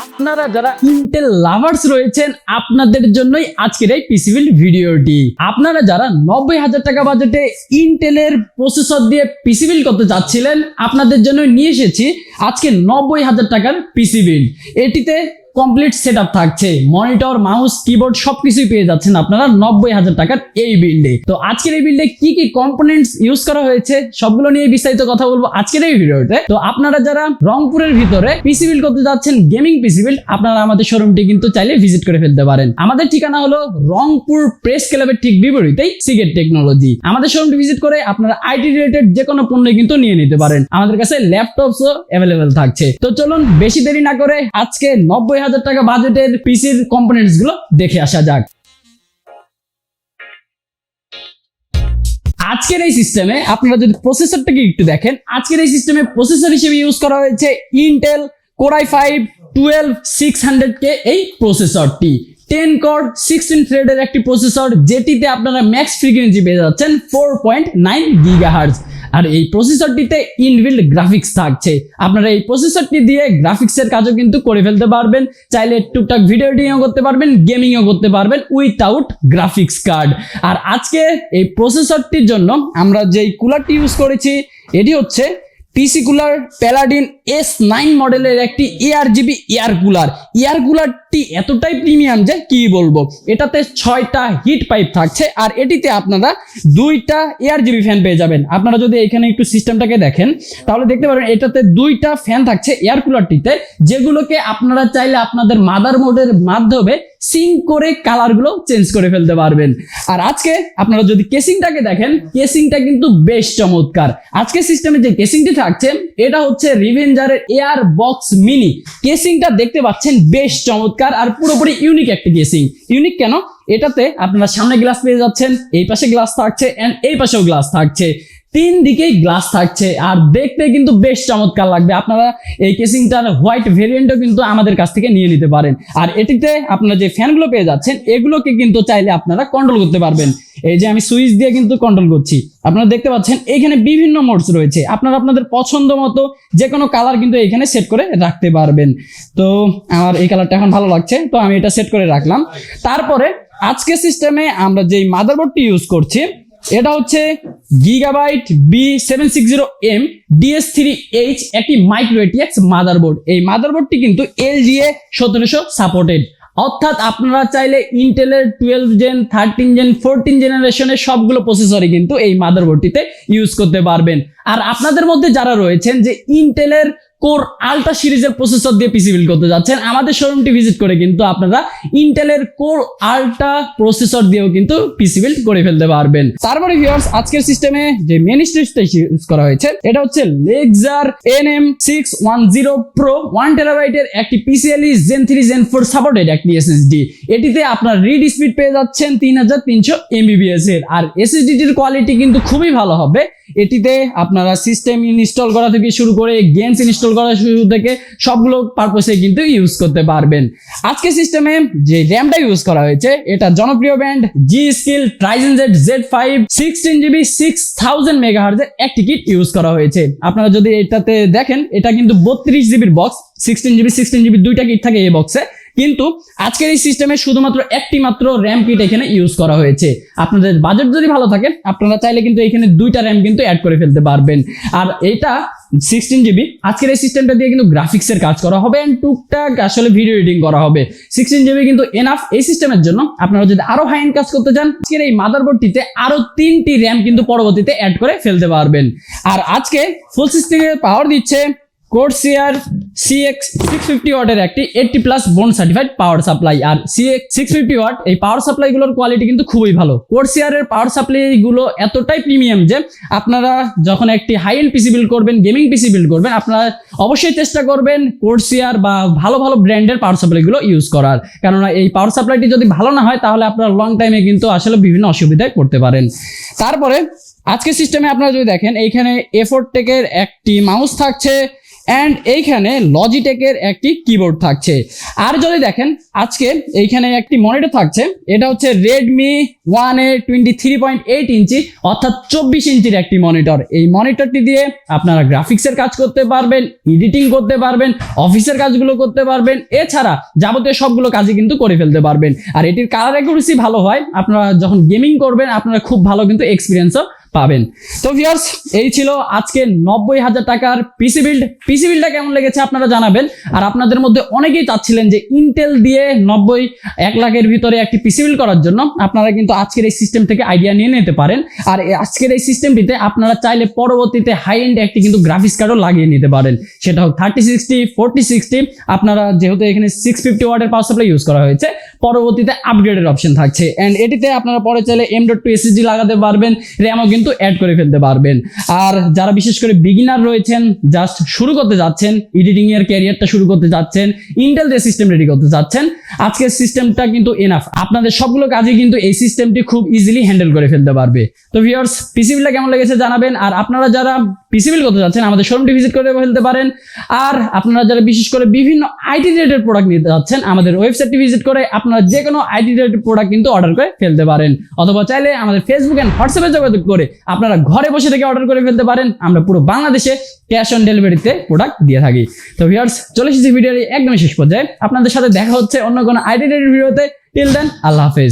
আপনারা যারা Intel lovers রয়েছেন, আপনাদের জন্যই আজকের এই পিসিবিল ভিডিওটি। আপনারা যারা নব্বই হাজার টাকা বাজেটে ইন্টেলের প্রসেসর দিয়ে পিসিবিল করতে চাচ্ছিলেন আপনাদের জন্য নিয়ে এসেছি আজকে নব্বই হাজার টাকার পিসিবিল এটিতে কমপ্লিট সেট থাকছে। মনিটর মাউস কিবোর্ড সবকিছুই পেয়ে যাচ্ছেন আপনারা নব্বই হাজার টাকার এই বিল্ডে তো আজকের এই বিল্ডে কি কি কম্পোনেন্টস ইউজ করা হয়েছে, সবগুলো নিয়ে বিস্তারিত কথা বলব আজকের এই ভিডিওতে। তো আপনারা যারা রংপুরের ভিতরে পিসি বিল্ড করতে যাচ্ছেন গেমিং পিসি বিল্ড আপনারা আমাদের শোরুমটি কিন্তু চাইলে ভিজিট করে ফেলতে পারেন। আমাদের ঠিকানা হলো রংপুর প্রেস ক্লাবের ঠিক বিপরীতেই সিগেট টেকনোলজি আমাদের শোরুমটি ভিজিট করে আপনারা আইটি রিলেটেড যে কোনো পণ্য কিন্তু নিয়ে নিতে পারেন। আমাদের কাছে ল্যাপটপসও অ্যাভেলেবেল থাকছে। তো চলুন, বেশি দেরি না করে আজকে নব্বই হাজার টাকা বাজেটের পিসির কম্পোনেন্টসগুলো দেখে আসা যাক। আজকের এই সিস্টেমে আপনারা যদি প্রসেসরটাকে একটু দেখেন, আজকের এই সিস্টেমে প্রসেসর হিসেবে ইউজ করা হয়েছে Intel core i five twelve six hundred K এই প্রসেসরটি টেন কর সিক্সটিন থ্রেডের একটি প্রসেসর যেটিতে আপনারা ম্যাক্স ফ্রিকোয়েন্সি পেয়ে যাচ্ছেন ফোর পয়েন্ট নাইন গিগাহার্জ আর এই প্রসেসরটিতে ইনবিল্ড গ্রাফিক্স থাকছে। আপনারা এই প্রসেসরটি দিয়ে গ্রাফিক্সের কাজও কিন্তু করে ফেলতে পারবেন। চাইলে টুকটাক ভিডিও এডিটিংও করতে পারবেন গেমিংও করতে পারবেন উইথাউট গ্রাফিক্স কার্ড আর আজকে এই প্রসেসরটির জন্য আমরা যেই কুলারটি ইউজ করেছি, এটি হচ্ছে PC cooler Paladin S nine মডেলের একটি air GB air cooler air কুলারটি এতটাই প্রিমিয়াম যে কি বলব? এটাতে ছয়টা হিট পাইপ থাকছে আর এটিতে আপনারা দুইটা এয়ার জিবি ফ্যান পেয়ে যাবেন। আপনারা যদি এখানে একটু সিস্টেমটাকে দেখেন, তাহলে দেখতে পারবেন এটাতে দুইটা ফ্যান থাকছে এয়ার কুলারটিতে যেগুলোকে আপনারা চাইলে আপনাদের মাদার মোডের মাধ্যমে সিং করে কালারগুলো চেঞ্জ করে ফেলতে পারবেন। আর আজকে আপনারা যদি কেসিংটাকে দেখেন কেসিংটা কিন্তু বেশ চমৎকার। আজকে সিস্টেমে যে কেসিংটি থাকছে, এটা হচ্ছে রিভেঞ্জারের এয়ার বক্স মিনি কেসিংটা দেখতে পাচ্ছেন বেশ চমৎকার। আর পুরোপুরি ইউনিক একটা গেসিং ইউনিক কেন? এটাতে আপনারা সামনে গ্লাস পেয়ে যাচ্ছেন, এই পাশে গ্লাস থাকছে এন্ড এই পাশেও গ্লাস থাকছে। তিন দিকেই গ্লাস থাকছে আর দেখতে কিন্তু বেশ চমৎকার লাগবে। আপনারা এই কেসিংটার হোয়াইট ভেরিয়েন্টও কিন্তু আমাদের কাছ থেকে নিয়ে নিতে পারেন। আর এটিতে আপনারা যে ফ্যানগুলো পেয়ে যাচ্ছেন, এগুলোকে কিন্তু চাইলে আপনারা কন্ট্রোল করতে পারবেন। এই যে আমি সুইচ দিয়ে কিন্তু কন্ট্রোল করছি। আপনারা দেখতে পাচ্ছেন, এখানে বিভিন্ন মোডস রয়েছে। আপনারা আপনাদের পছন্দ মতো যে কোনো কালার কিন্তু এখানে সেট করে রাখতে পারবেন। তো আমার এই কালারটা এখন ভালো লাগছে, তো আমি এটা সেট করে রাখলাম। তারপরে আজকে সিস্টেমে আমরা যেই মাদারবোর্ডটি ইউজ করছি এটা হচ্ছে Gigabyte B seven six zero M DS three H একটি মাইক্রো এটিএক্স মাদারবোর্ড এই মাদারবোর্ডটি কিন্তু এলজিএ সতেরোশো সাপোর্টেড অর্থাৎ আপনারা চাইলে ইন্টেলের twelve gen thirteen gen fourteen জেনারেশনের সবগুলো প্রসেসরই কিন্তু এই মাদারবোর্ডটিতে ইউজ করতে পারবেন। আর আপনাদের মধ্যে যারা রয়েছেন যে ইন্টেলের কোর আলট্রা সিরিজের প্রসেসর দিয়ে পিসি বিল্ড করতে যাচ্ছেন। আমাদের শোরুমটি ভিজিট করে কিন্তু আপনারা ইন্টেলের কোর আলট্রা প্রসেসর দিয়েও কিন্তু পিসি বিল্ড করে ফেলতে পারবেন। তারপরে ভিউয়ার্স আজকের সিস্টেমে যে মেন স্টোরেজটা ইউজ করা হয়েছে, এটা হচ্ছে Lexar N M six one zero pro one টেরাবাইটের একটি PCIe gen three gen four supported একটি এসএসডি এটিতে আপনার রিড স্পিড পেয়ে যাচ্ছেন তিন হাজার তিনশো এমবিবিএস এর আর এসএসডিটির কোয়ালিটি কিন্তু খুবই ভালো হবে। এটিতে আপনারা সিস্টেম ইনস্টল করা থেকে শুরু করে গেমস ইনস্টল করা শুরু থেকে সবগুলো পারপোসে কিন্তু ইউজ করতে পারবেন। আজকে সিস্টেমে যে র্যামটা ইউজ করা হয়েছে, এটা জনপ্রিয় brand G Skill Trident Z Z five sixteen GB six thousand মেগাহার্জের এক টিকিট ইউজ করা হয়েছে। আপনারা যদি এটাতে দেখেন, এটা কিন্তু বত্রিশ জিবির box sixteen GB sixteen GB দুইটা কিট থাকে এই বক্সে কিন্তু আজকের এই সিস্টেমে শুধুমাত্র একটি মাত্র র্যাম কিট এখানে ইউজ করা হয়েছে। আপনাদের বাজেট যদি ভালো থাকে, আপনারা চাইলে কিন্তু এখানে দুইটা র্যাম কিন্তু অ্যাড করে ফেলতে পারবেন। আর এটা সিক্সটিন জিবি আজকের এই সিস্টেমটা দিয়ে কিন্তু গ্রাফিক্সের কাজ করা হবে অ্যান্ড টুকটাক আসলে ভিডিও এডিটিং করা হবে। সিক্সটিন জিবি কিন্তু এনাফ এই সিস্টেমের জন্য। আপনারা যদি আরও হাই এন্ড কাজ করতে চান, আজকের এই মাদারবোর্ডটিতে আরও তিনটি র্যাম কিন্তু পরবর্তীতে অ্যাড করে ফেলতে পারবেন। আর আজকে ফুল সিস্টেমের পাওয়ার দিচ্ছে কোর্সিয়ার সিএক্স সিক্স ফিফটি ওয়াটের একটি eighty plus bronze certified power supply আর সিএক্স সিক্স ফিফটি ওয়াট এই পাওয়ার সাপ্লাইগুলোর কোয়ালিটি কিন্তু খুবই ভালো। কোর্সিয়ারের পাওয়ার সাপ্লাইগুলো এতটাই প্রিমিয়াম যে আপনারা যখন একটি হাই এন্ড পিসি বিল্ড করবেন গেমিং পিসি বিল্ড করবেন, আপনারা অবশ্যই চেষ্টা করবেন কোর্সিয়ার বা ভালো ভালো ব্র্যান্ডের পাওয়ার সাপ্লাইগুলো ইউজ করার। কেননা এই পাওয়ার সাপ্লাইটি যদি ভালো না হয়, তাহলে আপনারা লং টাইমে কিন্তু আসলে বিভিন্ন অসুবিধায় পড়তে পারেন। তারপরে আজকে সিস্টেমে আপনারা যদি দেখেন, এইখানে এফোর্ট টেকের একটি মাউস থাকছে। অ্যান্ড এইখানে লজিটেকের একটি কিবোর্ড থাকছে। আর যদি দেখেন, আজকে এইখানে একটি মনিটর থাকছে, এটা হচ্ছে Redmi one A twenty three point eight inch, অর্থাৎ চব্বিশ ইঞ্চির একটি মনিটর এই মনিটরটি দিয়ে আপনারা গ্রাফিক্সের কাজ করতে পারবেন এডিটিং করতে পারবেন অফিসের কাজগুলো করতে পারবেন, এছাড়া যাবতীয় সবগুলো কাজই কিন্তু করে ফেলতে পারবেন। আর এটির কালার অ্যাকুরেসি ভালো হয়, আপনারা যখন গেমিং করবেন, আপনারা খুব ভালো কিন্তু এক্সপিরিয়েন্সও পাবেন। তো ভিউয়ার্স এই ছিল আজকে নব্বই হাজার টাকার পিসি বিল্ড পিসি বিল্ডটা কেমন লেগেছে আপনারা জানাবেন। আর আপনাদের মধ্যে অনেকেই চাচ্ছিলেন যে ইন্টেল দিয়ে নব্বই, এক লাখের ভিতরে একটি পিসি বিল্ড করার জন্য। আপনারা কিন্তু আজকের এই সিস্টেম থেকে আইডিয়া নিয়ে নিতে পারেন। আর আজকের এই সিস্টেমটিতে আপনারা চাইলে পরবর্তীতে হাই এন্ড একটি কিন্তু গ্রাফিক্স কার্ডও লাগিয়ে নিতে পারেন। সেটা হোক থার্টি সিক্সটি ফোরটি সিক্সটি আপনারা যেহেতু এখানে সিক্স ফিফটি ওয়ার্ডের পাওয়ার সাপ্লাই ইউজ করা হয়েছে পরবর্তীতে আপগ্রেডের অপশন থাকছে। অ্যান্ড এটিতে আপনারা পরে চাইলে এম ডট টু এসএসডি লাগাতে পারবেন র্যামও কিন্তু অ্যাড করে ফেলতে পারবেন। আর যারা বিশেষ করে বিগিনার রয়েছেন জাস্ট শুরু করতে যাচ্ছেন এডিটিং এর ক্যারিয়ারটা শুরু করতে যাচ্ছেন ইন্টেল যে সিস্টেম রেডি করতে যাচ্ছেন, আজকের সিস্টেমটা কিন্তু এনাফ আপনাদের সবগুলো কাজে কিন্তু এই সিস্টেমটি খুব ইজিলি হ্যান্ডেল করে ফেলতে পারবে। তো ভিউয়ার্স পিসিবিলটা কেমন লেগেছে জানাবেন, আর আপনারা যারা পিসিবিল করতে যাচ্ছেন, আমাদের শোরুমটি ভিজিট করে ফেলতে পারেন। আর আপনারা যারা বিশেষ করে বিভিন্ন আইটি রিলেটেড প্রোডাক্ট নিতে যাচ্ছেন, আমাদের ওয়েবসাইটটি ভিজিট করে আপনারা যে কোনো আইটি রিলেটেড প্রোডাক্ট কিন্তু অর্ডার করে ফেলতে পারেন। অথবা চাইলে আমাদের ফেসবুক এন্ড হোয়াটসঅ্যাপে যোগাযোগ করে আপনারা ঘরে বসে থেকে অর্ডার করে ফেলতে পারেন। আমরা পুরো বাংলাদেশে ক্যাশ অন ডেলিভারিতে প্রোডাক্ট দিয়ে থাকি। তো ভিউয়ার্স চলে এসেছি ভিডিওর একদম শেষ পর্যায়ে। আপনাদের সাথে দেখা হচ্ছে অন্য কোনো আইটি রিলেটেড ভিডিওতে টিল দেন আল্লাহ হাফেজ।